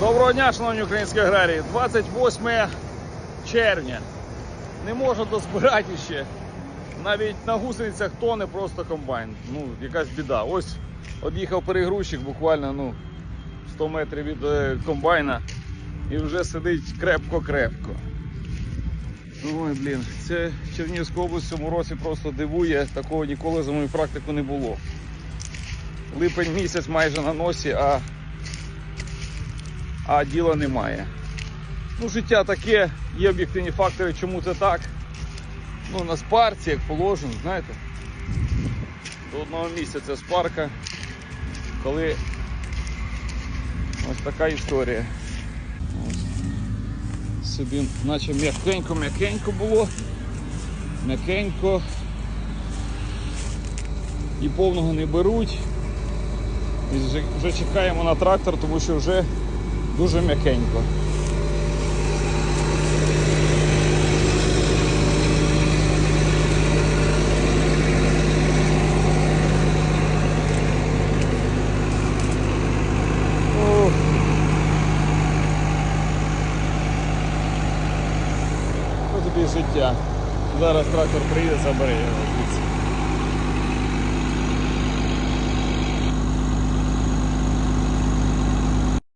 Доброго дня, шановні українські аграрії. 28 червня. Не можу дозбирати ще. Навіть на гусеницях тоне просто комбайн. Ну, якась біда. Ось од'їхав перегрузчик буквально ну, 100 метрів від е, комбайна і вже сидить крепко-крепко. Ой, блін, це Чернігівська область в цьому році просто дивує, такого ніколи за мою практику не було. Липень місяць майже на носі, а а діла немає. Ну, життя таке, є об'єктивні фактори, чому це так. Ну, на спарці, як положено, знаєте. До одного місця це спарка, коли ось така історія. Ось. Собі, наче м'якенько-м'якенько було, м'якенько. І повного не беруть. І вже, чекаємо на трактор, тому що вже дуже м'якенько. Тобі життя. Зараз трактор приїде, забере його.